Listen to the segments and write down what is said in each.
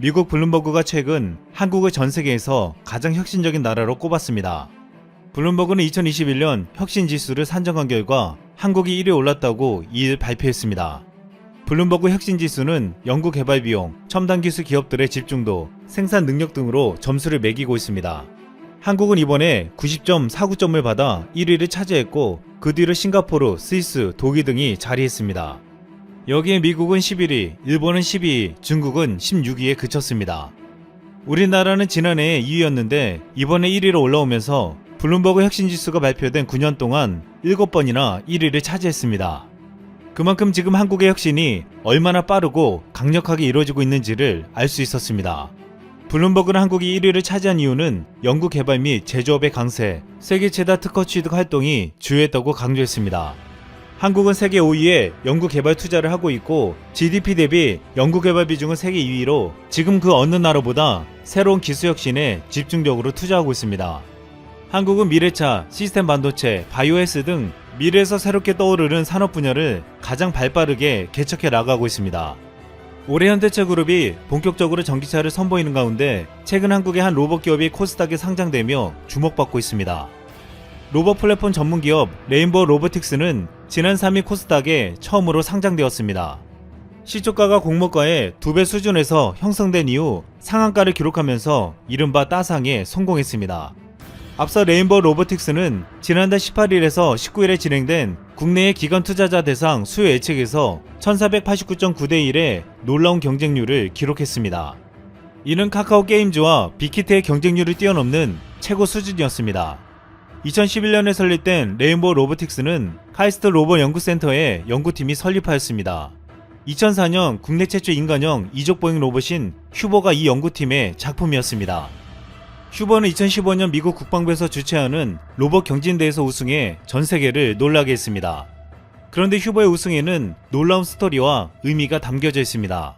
미국 블룸버그가 최근 한국을 전 세계에서 가장 혁신적인 나라로 꼽았습니다. 블룸버그는 2021년 혁신 지수를 산정한 결과 한국이 1위에 올랐다고 이일 발표했습니다. 블룸버그 혁신 지수는 연구 개발 비용, 첨단 기술 기업들의 집중도, 생산 능력 등으로 점수를 매기고 있습니다. 한국은 이번에 90.49점을 받아 1위를 차지했고 그 뒤를 싱가포르, 스위스, 독일 등이 자리했습니다. 여기에 미국은 11위, 일본은 12위, 중국은 16위에 그쳤습니다. 우리나라는 지난해 2위였는데 이번에 1위로 올라오면서 블룸버그 혁신 지수가 발표된 9년 동안 7번이나 1위를 차지했습니다. 그만큼 지금 한국의 혁신이 얼마나 빠르고 강력하게 이루어지고 있는지를 알 수 있었습니다. 블룸버그는 한국이 1위를 차지한 이유는 연구 개발 및 제조업의 강세, 세계 최다 특허 취득 활동이 주요했다고 강조했습니다. 한국은 세계 5위에 연구 개발 투자를 하고 있고 GDP 대비 연구 개발 비중은 세계 2위로 지금 그 어느 나라보다 새로운 기술 혁신에 집중적으로 투자하고 있습니다. 한국은 미래차, 시스템 반도체, 바이오에스 등 미래에서 새롭게 떠오르는 산업 분야를 가장 발빠르게 개척해 나가고 있습니다. 올해 현대차 그룹이 본격적으로 전기차를 선보이는 가운데 최근 한국의 한 로봇 기업이 코스닥에 상장되며 주목받고 있습니다. 로봇 플랫폼 전문 기업 레인보우 로보틱스는 지난 3일 코스닥에 처음으로 상장되었습니다. 시초가가 공모가의 2배 수준에서 형성된 이후 상한가를 기록하면서 이른바 따상에 성공했습니다. 앞서 레인보우 로보틱스는 지난달 18일에서 19일에 진행된 국내의 기관 투자자 대상 수요 예측에서 1489.9대 1의 놀라운 경쟁률을 기록했습니다. 이는 카카오 게임즈와 빅히트의 경쟁률을 뛰어넘는 최고 수준이었습니다. 2011년에 설립된 레인보우 로보틱스는 카이스트 로봇 연구센터의 연구팀이 설립하였습니다. 2004년 국내 최초 인간형 이족 보행 로봇인 휴버가 이 연구팀의 작품이었습니다. 휴버는 2015년 미국 국방부에서 주최하는 로봇 경진대에서 우승해 전 세계를 놀라게 했습니다. 그런데 휴버의 우승에는 놀라운 스토리와 의미가 담겨져 있습니다.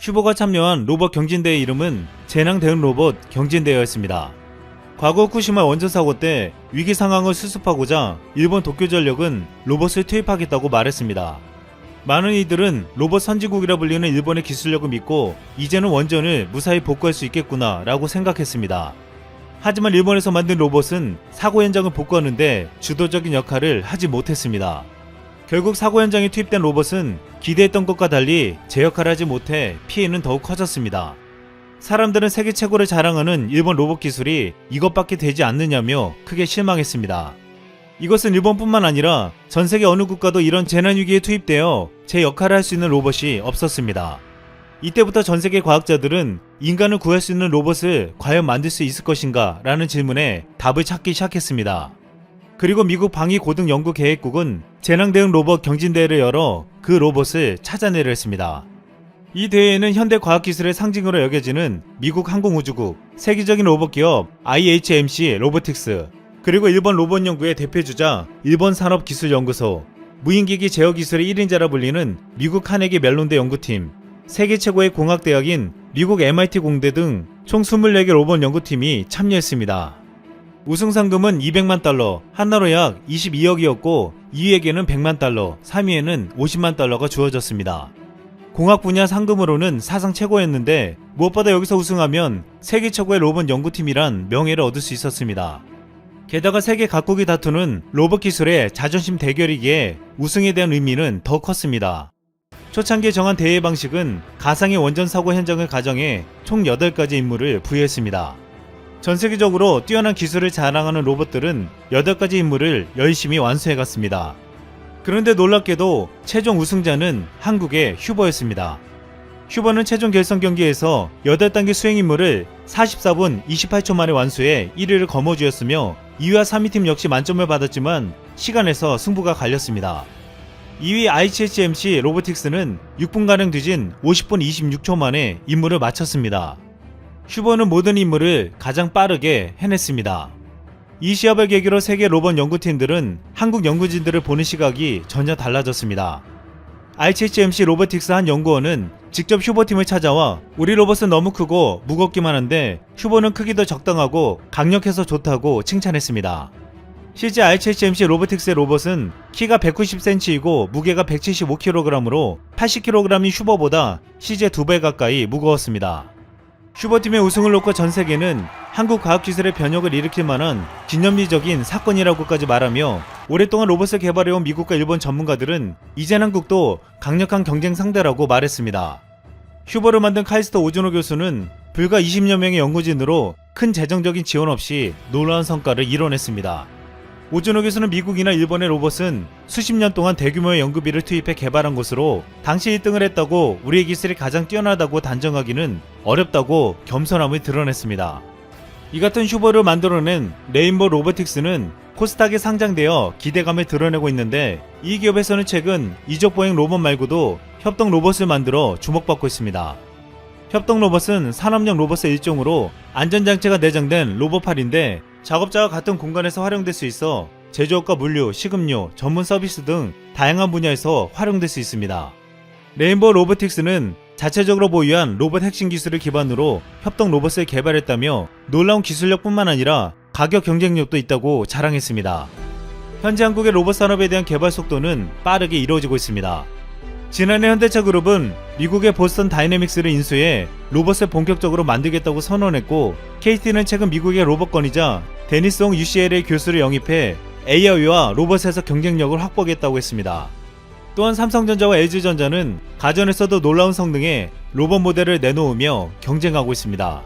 휴버가 참여한 로봇 경진대의 이름은 재난 대응 로봇 경진대였습니다. 과거 후쿠시마 원전 사고 때 위기 상황을 수습하고자 일본 도쿄전력은 로봇을 투입하겠다고 말했습니다. 많은 이들은 로봇 선진국이라 불리는 일본의 기술력을 믿고 이제는 원전을 무사히 복구할 수 있겠구나 라고 생각했습니다. 하지만 일본에서 만든 로봇은 사고 현장을 복구하는데 주도적인 역할을 하지 못했습니다. 결국 사고 현장에 투입된 로봇은 기대했던 것과 달리 제 역할을 하지 못해 피해는 더욱 커졌습니다. 사람들은 세계 최고를 자랑하는 일본 로봇 기술이 이것밖에 되지 않느냐며 크게 실망했습니다. 이것은 일본뿐만 아니라 전 세계 어느 국가도 이런 재난 위기에 투입되어 제 역할을 할 수 있는 로봇이 없었습니다. 이때부터 전 세계 과학자들은 인간을 구할 수 있는 로봇을 과연 만들 수 있을 것인가 라는 질문에 답을 찾기 시작했습니다. 그리고 미국 방위 고등 연구 계획국은 재난 대응 로봇 경진대회를 열어 그 로봇을 찾아내려 했습니다. 이 대회에는 현대 과학 기술의 상징으로 여겨지는 미국 항공우주국, 세계적인 로봇 기업 IHMC 로보틱스, 그리고 일본 로봇 연구의 대표주자 일본 산업기술연구소, 무인기기 제어 기술의 1인자라 불리는 미국 카네기 멜론대 연구팀, 세계 최고의 공학대학인 미국 MIT 공대 등 총 24개 로봇 연구팀이 참여했습니다. 우승 상금은 200만 달러, 한나로 약 22억이었고 2위에게는 100만 달러, 3위에는 50만 달러가 주어졌습니다. 공학 분야 상금으로는 사상 최고였는데 무엇보다 여기서 우승하면 세계 최고의 로봇 연구팀이란 명예를 얻을 수 있었습니다. 게다가 세계 각국이 다투는 로봇 기술의 자존심 대결이기에 우승에 대한 의미는 더 컸습니다. 초창기에 정한 대회 방식은 가상의 원전 사고 현장을 가정해 총 8가지 임무를 부여했습니다. 전 세계적으로 뛰어난 기술을 자랑하는 로봇들은 8가지 임무를 열심히 완수해 갔습니다. 그런데 놀랍게도 최종 우승자는 한국의 휴버였습니다. 휴버는 최종 결선 경기에서 8단계 수행 임무를 44분 28초 만에 완수해 1위를 거머쥐었으며 2위와 3위 팀 역시 만점을 받았지만 시간에서 승부가 갈렸습니다. 2위 IHMC 로보틱스는 6분가량 뒤진 50분 26초 만에 임무를 마쳤습니다. 휴버는 모든 임무를 가장 빠르게 해냈습니다. 이 시합을 계기로 세계 로봇 연구팀들은 한국 연구진들을 보는 시각이 전혀 달라졌습니다. IHMC 로보틱스 한 연구원은 직접 휴버팀을 찾아와 우리 로봇은 너무 크고 무겁기만 한데 휴버는 크기도 적당하고 강력해서 좋다고 칭찬했습니다. 실제 IHMC 로보틱스의 로봇은 키가 190cm이고 무게가 175kg으로 80kg인 휴버보다 실제 2배 가까이 무거웠습니다. 슈퍼팀의 우승을 놓고 전 세계는 한국 과학기술의 변혁을 일으킬 만한 기념비적인 사건이라고까지 말하며 오랫동안 로봇을 개발해온 미국과 일본 전문가들은 이젠 한국도 강력한 경쟁 상대라고 말했습니다. 슈퍼를 만든 카이스터 오준호 교수는 불과 20여 명의 연구진으로 큰 재정적인 지원 없이 놀라운 성과를 이뤄냈습니다. 오준호 교수는 미국이나 일본의 로봇은 수십 년 동안 대규모의 연구비를 투입해 개발한 것으로 당시 1등을 했다고 우리의 기술이 가장 뛰어나다고 단정하기는 어렵다고 겸손함을 드러냈습니다. 이 같은 슈퍼를 만들어낸 레인보 로보틱스는 코스닥에 상장되어 기대감을 드러내고 있는데 이 기업에서는 최근 이적 보행 로봇 말고도 협동 로봇을 만들어 주목받고 있습니다. 협동 로봇은 산업용 로봇의 일종으로 안전장치가 내장된 로봇팔인데 작업자와 같은 공간에서 활용될 수 있어 제조업과 물류, 식음료, 전문 서비스 등 다양한 분야에서 활용될 수 있습니다. 레인보우 로보틱스는 자체적으로 보유한 로봇 핵심 기술을 기반으로 협동 로봇을 개발했다며 놀라운 기술력뿐만 아니라 가격 경쟁력도 있다고 자랑했습니다. 현재 한국의 로봇 산업에 대한 개발 속도는 빠르게 이루어지고 있습니다. 지난해 현대차 그룹은 미국의 보스턴 다이내믹스를 인수해 로봇을 본격적으로 만들겠다고 선언했고 KT는 최근 미국의 로봇건이자 데니스홍 UCLA 교수를 영입해 AI와 로봇에서 경쟁력을 확보하겠다고 했습니다. 또한 삼성전자와 LG전자는 가전에서도 놀라운 성능의 로봇 모델을 내놓으며 경쟁하고 있습니다.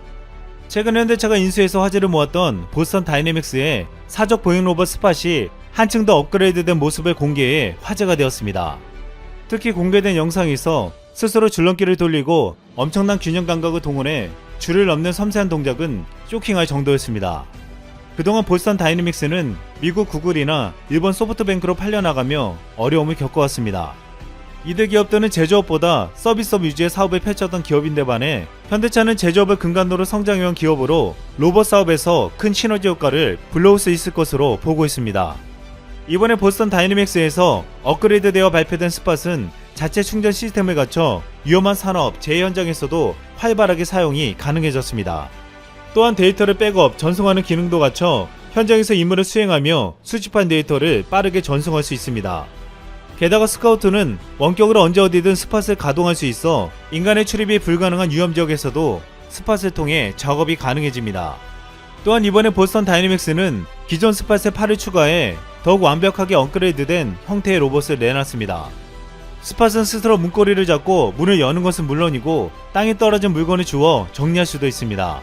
최근 현대차가 인수해서 화제를 모았던 보스턴 다이내믹스의 사적 보행 로봇 스팟이 한층 더 업그레이드된 모습을 공개해 화제가 되었습니다. 특히 공개된 영상에서 스스로 줄넘기를 돌리고 엄청난 균형 감각을 동원해 줄을 넘는 섬세한 동작은 쇼킹할 정도였습니다. 그동안 보스턴 다이내믹스는 미국 구글이나 일본 소프트뱅크로 팔려나가며 어려움을 겪어왔습니다. 이들 기업들은 제조업보다 서비스업 위주의 사업을 펼쳤던 기업인데 반해 현대차는 제조업을 근간으로 성장해온 기업으로 로봇 사업에서 큰 시너지 효과를 불러올 수 있을 것으로 보고 있습니다. 이번에 보스턴 다이내믹스에서 업그레이드되어 발표된 스팟은 자체 충전 시스템을 갖춰 위험한 산업 재해 현장에서도 활발하게 사용이 가능해졌습니다. 또한 데이터를 백업, 전송하는 기능도 갖춰 현장에서 임무를 수행하며 수집한 데이터를 빠르게 전송할 수 있습니다. 게다가 스카우트는 원격으로 언제 어디든 스팟을 가동할 수 있어 인간의 출입이 불가능한 위험 지역에서도 스팟을 통해 작업이 가능해집니다. 또한 이번에 보스턴 다이내믹스는 기존 스팟에 팔을 추가해 더욱 완벽하게 업그레이드된 형태의 로봇을 내놨습니다. 스팟은 스스로 문고리를 잡고 문을 여는 것은 물론이고 땅에 떨어진 물건을 주워 정리할 수도 있습니다.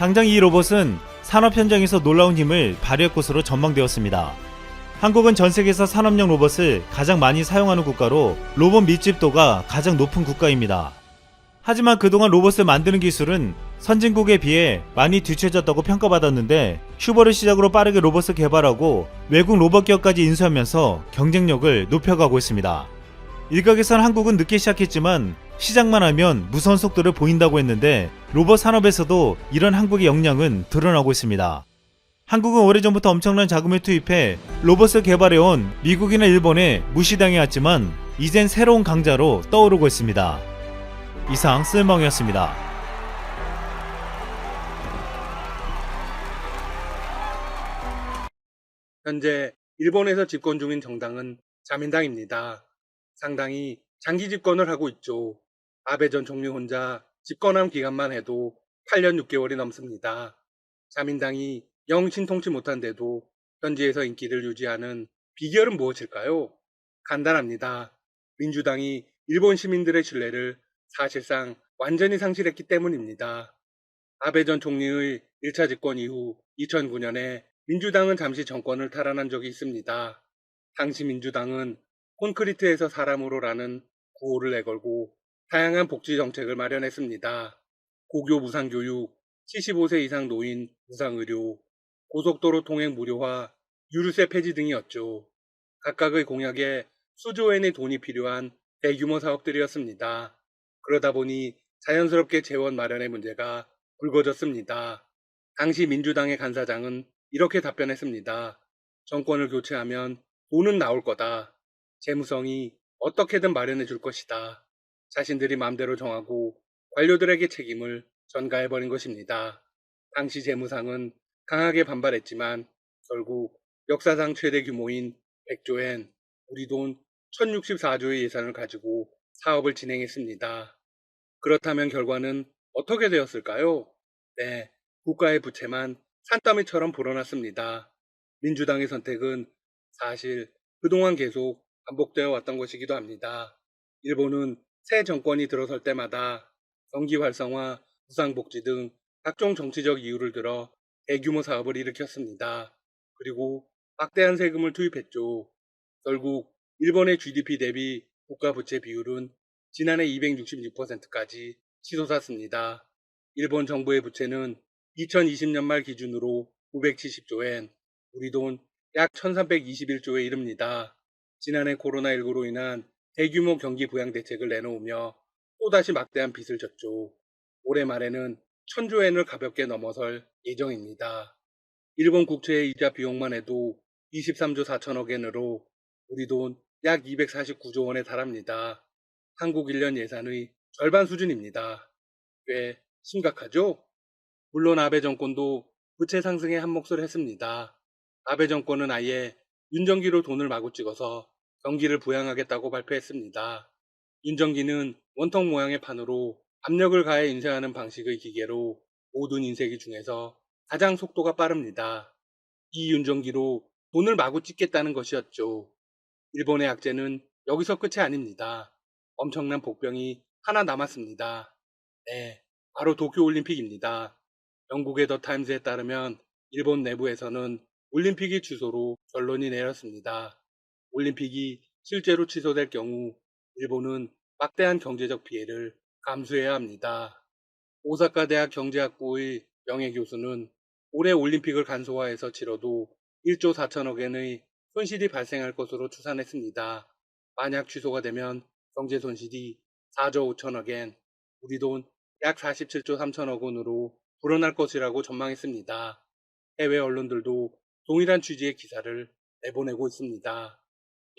당장 이 로봇은 산업 현장에서 놀라운 힘을 발휘할 것으로 전망되었습니다. 한국은 전 세계에서 산업용 로봇을 가장 많이 사용하는 국가로 로봇 밀집도가 가장 높은 국가입니다. 하지만 그동안 로봇을 만드는 기술은 선진국에 비해 많이 뒤처졌다고 평가받았는데 슈버를 시작으로 빠르게 로봇을 개발하고 외국 로봇 기업까지 인수하면서 경쟁력을 높여가고 있습니다. 일각에선 한국은 늦게 시작했지만 시작만 하면 무서운 속도를 보인다고 했는데 로봇 산업에서도 이런 한국의 역량은 드러나고 있습니다. 한국은 오래전부터 엄청난 자금을 투입해 로봇을 개발해온 미국이나 일본에 무시당해왔지만 이젠 새로운 강자로 떠오르고 있습니다. 이상 쓸멍이었습니다. 현재 일본에서 집권 중인 정당은 자민당입니다. 상당히 장기 집권을 하고 있죠. 아베 전 총리 혼자 집권한 기간만 해도 8년 6개월이 넘습니다. 자민당이 영 신통치 못한데도 현지에서 인기를 유지하는 비결은 무엇일까요? 간단합니다. 민주당이 일본 시민들의 신뢰를 사실상 완전히 상실했기 때문입니다. 아베 전 총리의 1차 집권 이후 2009년에 민주당은 잠시 정권을 탈환한 적이 있습니다. 당시 민주당은 콘크리트에서 사람으로라는 구호를 내걸고 다양한 복지 정책을 마련했습니다. 고교 무상교육, 75세 이상 노인 무상의료, 고속도로 통행 무료화, 유류세 폐지 등이었죠. 각각의 공약에 수조엔의 돈이 필요한 대규모 사업들이었습니다. 그러다 보니 자연스럽게 재원 마련의 문제가 불거졌습니다. 당시 민주당의 간사장은 이렇게 답변했습니다. 정권을 교체하면 돈은 나올 거다. 재무성이 어떻게든 마련해 줄 것이다. 자신들이 마음대로 정하고 관료들에게 책임을 전가해버린 것입니다. 당시 재무상은 강하게 반발했지만 결국 역사상 최대 규모인 100조엔 우리 돈 1064조의 예산을 가지고 사업을 진행했습니다. 그렇다면 결과는 어떻게 되었을까요? 네, 국가의 부채만 산더미처럼 불어났습니다. 민주당의 선택은 사실 그동안 계속 반복되어 왔던 것이기도 합니다. 일본은 새 정권이 들어설 때마다 경기 활성화, 무상복지 등 각종 정치적 이유를 들어 대규모 사업을 일으켰습니다. 그리고 막대한 세금을 투입했죠. 결국 일본의 GDP 대비 국가 부채 비율은 지난해 266%까지 치솟았습니다. 일본 정부의 부채는 2020년 말 기준으로 970조엔, 우리 돈 약 1321조에 이릅니다. 지난해 코로나19로 인한 대규모 경기 부양 대책을 내놓으며 또다시 막대한 빚을 졌죠. 올해 말에는 천조엔을 가볍게 넘어설 예정입니다. 일본 국채의 이자 비용만 해도 23조 4천억 엔으로 우리 돈 약 249조 원에 달합니다. 한국 1년 예산의 절반 수준입니다. 꽤 심각하죠? 물론 아베 정권도 부채 상승에 한몫을 했습니다. 아베 정권은 아예 윤정기로 돈을 마구 찍어서 경기를 부양하겠다고 발표했습니다. 윤정기는 원통 모양의 판으로 압력을 가해 인쇄하는 방식의 기계로 모든 인쇄기 중에서 가장 속도가 빠릅니다. 이 윤정기로 돈을 마구 찍겠다는 것이었죠. 일본의 악재는 여기서 끝이 아닙니다. 엄청난 복병이 하나 남았습니다. 네, 바로 도쿄올림픽입니다. 영국의 더 타임즈에 따르면 일본 내부에서는 올림픽이 취소로 결론이 내렸습니다. 올림픽이 실제로 취소될 경우 일본은 막대한 경제적 피해를 감수해야 합니다. 오사카 대학 경제학부의 명예 교수는 올해 올림픽을 간소화해서 치러도 1조 4천억 엔의 손실이 발생할 것으로 추산했습니다. 만약 취소가 되면 경제 손실이 4조 5천억 엔, 우리 돈 약 47조 3천억 원으로 불어날 것이라고 전망했습니다. 해외 언론들도 동일한 취지의 기사를 내보내고 있습니다.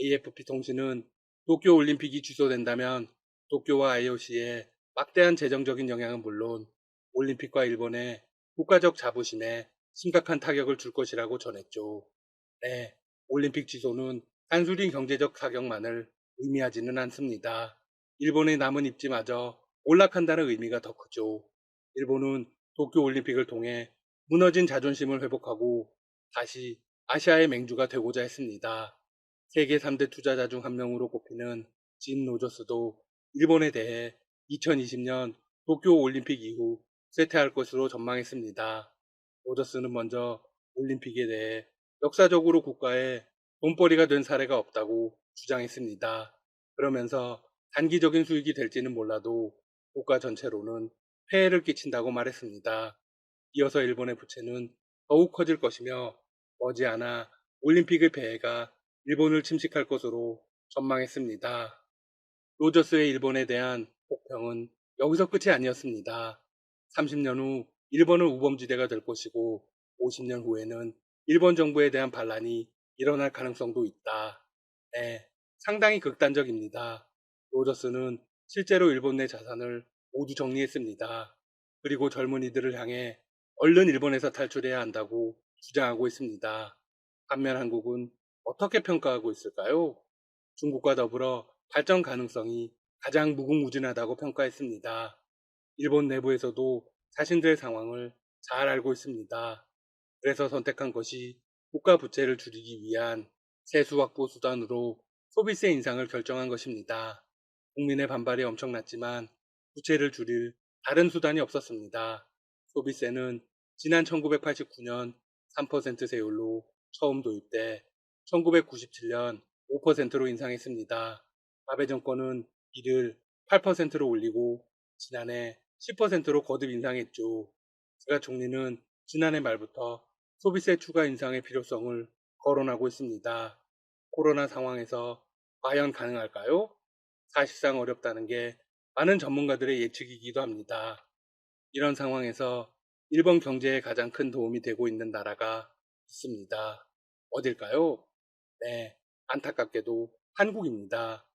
AFP 통신은 도쿄 올림픽이 취소된다면 도쿄와 IOC에 막대한 재정적인 영향은 물론 올림픽과 일본의 국가적 자부심에 심각한 타격을 줄 것이라고 전했죠. 네, 올림픽 취소는 단순히 경제적 타격만을 의미하지는 않습니다. 일본의 남은 입지마저 올락한다는 의미가 더 크죠. 일본은 도쿄 올림픽을 통해 무너진 자존심을 회복하고 다시 아시아의 맹주가 되고자 했습니다. 세계 3대 투자자 중 한 명으로 꼽히는 진 로저스도 일본에 대해 2020년 도쿄 올림픽 이후 쇠퇴할 것으로 전망했습니다. 로저스는 먼저 올림픽에 대해 역사적으로 국가에 돈벌이가 된 사례가 없다고 주장했습니다. 그러면서 단기적인 수익이 될지는 몰라도 국가 전체로는 폐해를 끼친다고 말했습니다. 이어서 일본의 부채는 더욱 커질 것이며 머지않아 올림픽의 폐해가 일본을 침식할 것으로 전망했습니다. 로저스의 일본에 대한 혹평은 여기서 끝이 아니었습니다. 30년 후 일본은 우범지대가 될 것이고 50년 후에는 일본 정부에 대한 반란이 일어날 가능성도 있다. 네, 상당히 극단적입니다. 로저스는 실제로 일본 내 자산을 모두 정리했습니다. 그리고 젊은이들을 향해 얼른 일본에서 탈출해야 한다고 주장하고 있습니다. 반면 한국은 어떻게 평가하고 있을까요? 중국과 더불어 발전 가능성이 가장 무궁무진하다고 평가했습니다. 일본 내부에서도 자신들의 상황을 잘 알고 있습니다. 그래서 선택한 것이 국가 부채를 줄이기 위한 세수 확보 수단으로 소비세 인상을 결정한 것입니다. 국민의 반발이 엄청났지만 부채를 줄일 다른 수단이 없었습니다. 소비세는 지난 1989년 3% 세율로 처음 도입돼 1997년 5%로 인상했습니다. 아베 정권은 이를 8%로 올리고 지난해 10%로 거듭 인상했죠. 스가 총리는 지난해 말부터 소비세 추가 인상의 필요성을 거론하고 있습니다. 코로나 상황에서 과연 가능할까요? 사실상 어렵다는 게 많은 전문가들의 예측이기도 합니다. 이런 상황에서 일본 경제에 가장 큰 도움이 되고 있는 나라가 있습니다. 어딜까요? 네, 안타깝게도 한국입니다.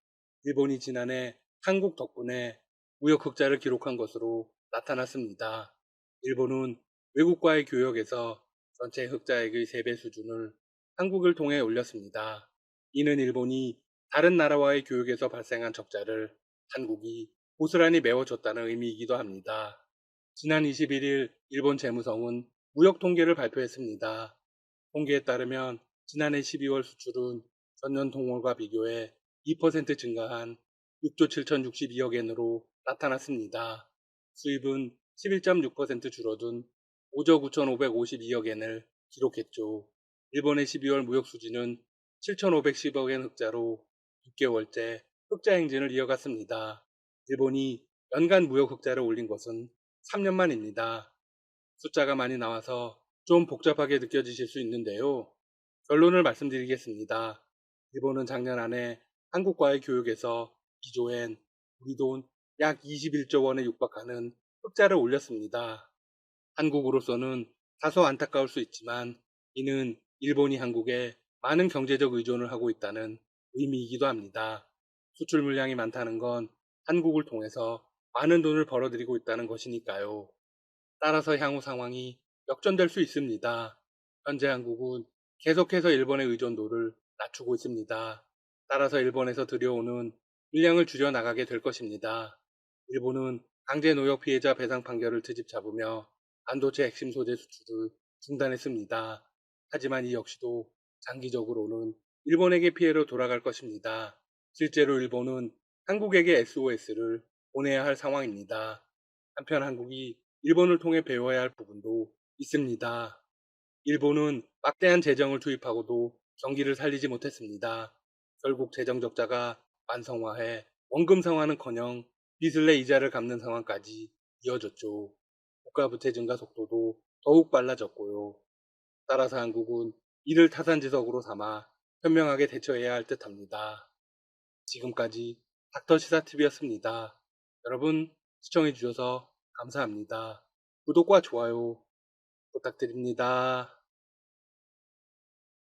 일본이 지난해 한국 덕분에 무역 흑자를 기록한 것으로 나타났습니다. 일본은 외국과의 교역에서 전체 흑자액의 3배 수준을 한국을 통해 올렸습니다. 이는 일본이 다른 나라와의 교역에서 발생한 적자를 한국이 고스란히 메워줬다는 의미이기도 합니다. 지난 21일 일본 재무성은 무역 통계를 발표했습니다. 통계에 따르면 지난해 12월 수출은 전년 동월과 비교해 2% 증가한 6조 7,062억 엔으로 나타났습니다. 수입은 11.6% 줄어든 5조 9,552억 엔을 기록했죠. 일본의 12월 무역 수지는 7,510억 엔 흑자로 6개월째 흑자 행진을 이어갔습니다. 일본이 연간 무역 흑자를 올린 것은 3년 만입니다. 숫자가 많이 나와서 좀 복잡하게 느껴지실 수 있는데요. 결론을 말씀드리겠습니다. 일본은 작년 안에 한국과의 교육에서 2조엔 우리 돈 약 21조 원에 육박하는 흑자를 올렸습니다. 한국으로서는 다소 안타까울 수 있지만 이는 일본이 한국에 많은 경제적 의존을 하고 있다는 의미이기도 합니다. 수출 물량이 많다는 건 한국을 통해서 많은 돈을 벌어들이고 있다는 것이니까요. 따라서 향후 상황이 역전될 수 있습니다. 현재 한국은 계속해서 일본의 의존도를 낮추고 있습니다. 따라서 일본에서 들여오는 물량을 줄여나가게 될 것입니다. 일본은 강제 노역 피해자 배상 판결을 트집 잡으며 반도체 핵심 소재 수출을 중단했습니다. 하지만 이 역시도 장기적으로는 일본에게 피해로 돌아갈 것입니다. 실제로 일본은 한국에게 SOS를 보내야 할 상황입니다. 한편 한국이 일본을 통해 배워야 할 부분도 있습니다. 일본은 막대한 재정을 투입하고도 경기를 살리지 못했습니다. 결국 재정 적자가 완성화해 원금 상환은커녕 빚을 내 이자를 갚는 상황까지 이어졌죠. 국가 부채 증가 속도도 더욱 빨라졌고요. 따라서 한국은 이를 타산지석으로 삼아 현명하게 대처해야 할 듯합니다. 지금까지 닥터 시사TV였습니다. 여러분 시청해 주셔서 감사합니다. 구독과 좋아요 부탁드립니다.